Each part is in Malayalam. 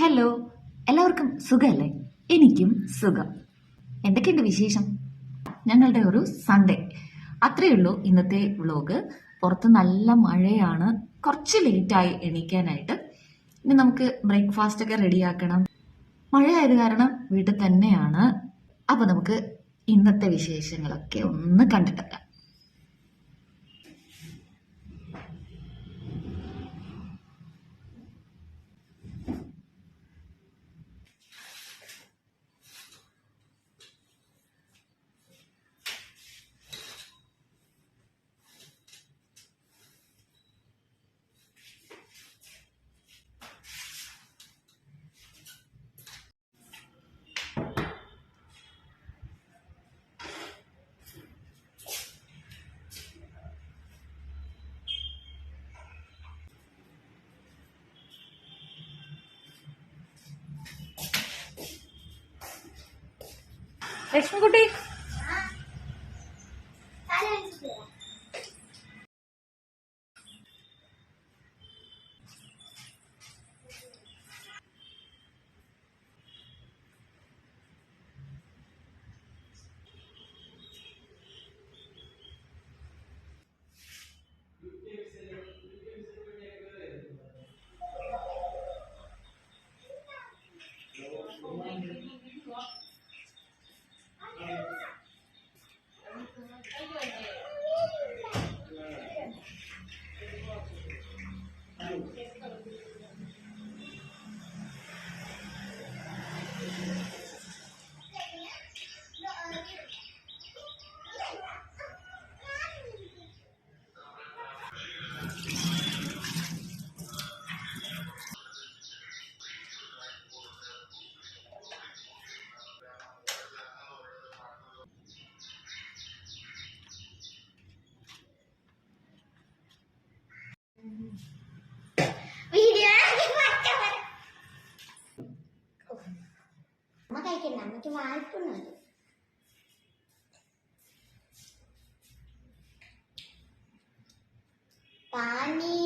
ഹലോ എല്ലാവർക്കും സുഖമല്ലേ എനിക്കും സുഖം. എന്തൊക്കെയുണ്ട് വിശേഷം? ഞങ്ങളുടെ ഒരു സൺഡേ അത്രയേ ഉള്ളൂ ഇന്നത്തെ വ്ളോഗ് പുറത്ത് നല്ല മഴയാണ്. കുറച്ച് ലേറ്റായി എണീക്കാനായിട്ട്. ഇനി നമുക്ക് ബ്രേക്ക്ഫാസ്റ്റ് ഒക്കെ റെഡിയാക്കണം മഴയായത് കാരണം വീട്ടിൽ തന്നെയാണ്. അപ്പോൾ നമുക്ക് ഇന്നത്തെ വിശേഷങ്ങളൊക്കെ ഒന്ന് കണ്ടിട്ടെല്ലാം ലക്ഷ്മിക്കുട്ടി വീഡിയോ അമ്മ കഴിക്കണ്ട. അമ്മയ്ക്ക് വായ്പുണ്ട് പാനി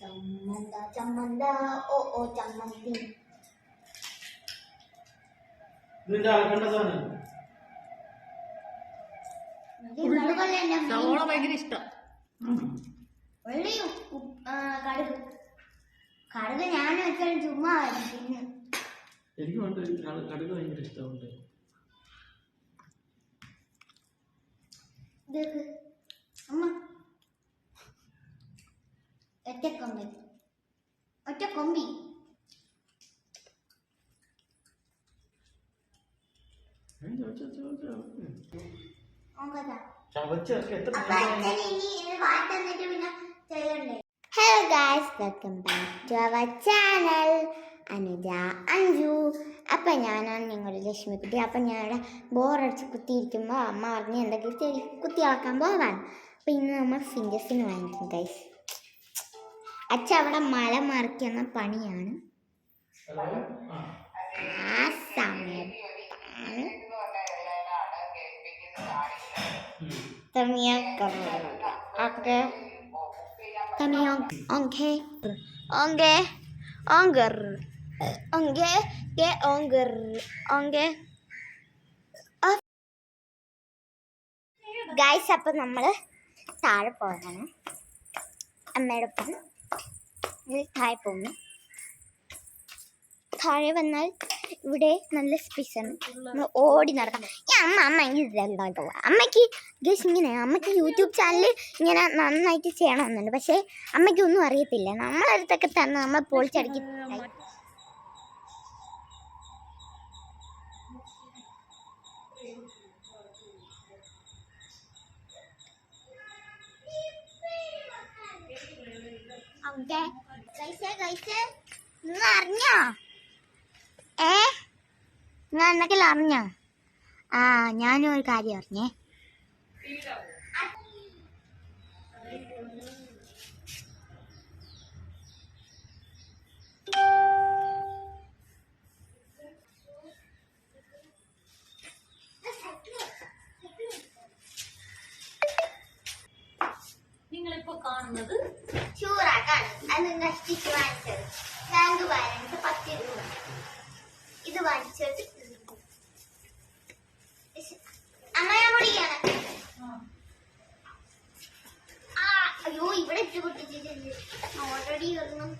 ചമ്മന്ത ചമ്മന്ത. ഓ ഓ ചമ്മന്തി? സവോള ഭയങ്കര ഇഷ്ടം. കടുക്. കടുക് ഞാൻ വെച്ചാൽ ചുമ്മാ പിന്നെ എനിക്ക് വേണ്ട കടുക് ഭയങ്കര ഇഷ്ടമുണ്ട്. ഒറ്റക്കൊമ്പി ഒറ്റക്കൊമ്പി hello guys welcome back to our channel Anuja Anju. അപ്പം ഞാനാണ് നിങ്ങളുടെ ലക്ഷ്മിക്കുട്ടി. അപ്പം ഞാനിവിടെ ബോറടിച്ച് കുത്തിയിരിക്കുമ്പോൾ അമ്മ പറഞ്ഞ് എന്തൊക്കെ കുത്തി അളക്കാൻ പോകാൻ. അപ്പം ഇന്ന് നമ്മൾ ഫിംഗേഴ്സിന് വാങ്ങിക്കും കൈസ് അച്ഛ അവിടെ മല മറിക്കുന്ന പണിയാണ്. ആ സമയത്താണ് ഓക്കെ. ഓക്കെ. ഓക്കെ ഓങ്കർ. ഓങ്കെ ge onger onge. ഗായ്സ് അപ്പം നമ്മൾ താഴെ പോകണം അമ്മയുടെ ഒപ്പം. താഴെ പോകുന്നു. താഴെ വന്നാൽ ഇവിടെ നല്ല സ്പേസ് ആണ്. നമ്മൾ ഓടി നടക്കണം ഈ അമ്മ അമ്മ ഇതെന്താ അമ്മയ്ക്ക് ഗസ് ഇങ്ങനെ അമ്മയ്ക്ക് യൂട്യൂബ് ചാനൽ ഇങ്ങനെ നന്നായിട്ട് ചെയ്യണമെന്നുണ്ട്. പക്ഷേ അമ്മയ്ക്ക് ഒന്നും അറിയത്തില്ല. നമ്മളെ അടുത്തൊക്കെ തന്നെ നമ്മൾ പൊളിച്ചടക്കി. അറിഞ്ഞോ? ഏ? നിങ്ങൾ എന്തൊക്കെ അറിഞ്ഞോ? ആ ഞാനും ഒരു കാര്യം അറിഞ്ഞേ. നിങ്ങളിപ്പോ കാണുന്നത് അത് നഷ്ടിച്ച് വാങ്ങിച്ചത് ബാങ്ക് ബാലൻസ് പത്ത് രൂപ. ഇത് വാങ്ങിച്ചത് അമ്മ മുടിയാണ് അയ്യോ ഇവിടെ ഇട്ട് പൊട്ടിച്ചിട്ടുണ്ട്. ഓൾറെഡി ഒന്നും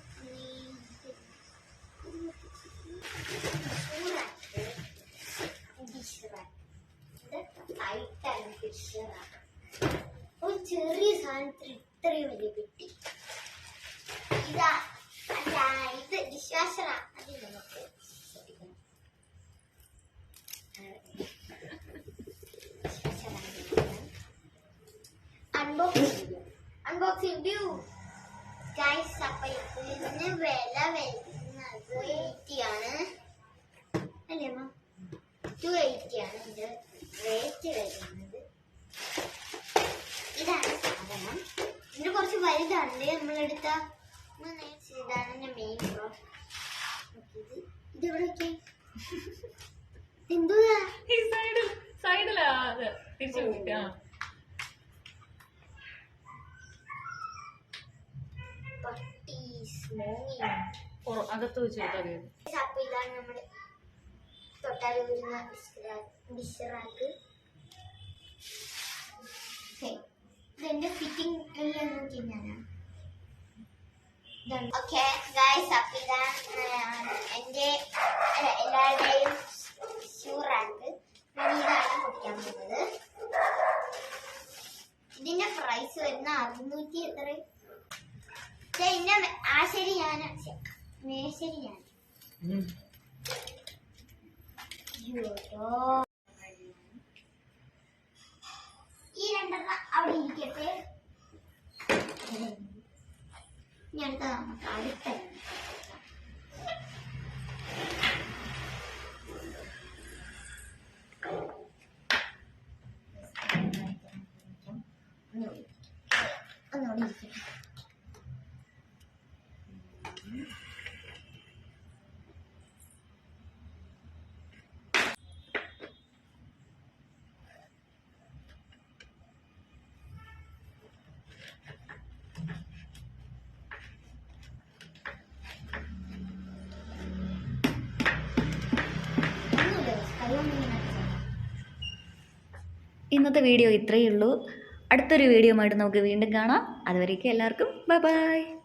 ഒരു ചെറിയ സാധനത്തിൽ ഇത്രയും വലിയ കിട്ടി. വ്യൂ ഗൈസ് ഇതിന് വില ആണ്. അല്ലേ അമ്മ? ടു എയ്റ്റി ആണ്. ഇത് റേറ്റ് ഇതാണ് സാധനം. ഇതിന് കുറച്ച് വലുതാണ് നമ്മളെടുത്ത ഇതാണ് സൈഡിലാ തിരിച്ചു സ്മോങ്ങിങ് അകത്ത് വെച്ച് കൊടുത്താൽ അപ്പൊ ഇതാണ് നമ്മുടെ തൊട്ടാൽ വരുന്ന ഡിഷ് റാക്ക് ഇതെന്റെ ഫിറ്റിംഗ് എല്ലാം നോക്കി ഞാനാണ് ഓക്കെ ഗായ്സ് അപ്പൊ ഇതാണ് എന്റെ അല്ല, എല്ലാവരുടെയും ഷൂ റാക്ക് ഞാൻ ഇതാണ് പൊട്ടിക്കാൻ പോകുന്നത് പ്രൈസ് വരുന്ന അറുന്നൂറ്റി എത്ര? ദേ, ആശരി ഞാൻ മേശരി ഞാൻ ഈ രണ്ടെണ്ണം അവിടെ ഇരിക്കട്ടെ. ഇനി അടുത്ത നമുക്ക് അടുത്ത അടിച്ചാൽ ഇന്നത്തെ വീഡിയോ ഇത്രയേ ഉള്ളൂ. അടുത്തൊരു വീഡിയോ ആയിട്ട് നമുക്ക് വീണ്ടും കാണാം. അതുവരേക്കും എല്ലാവർക്കും. Bye bye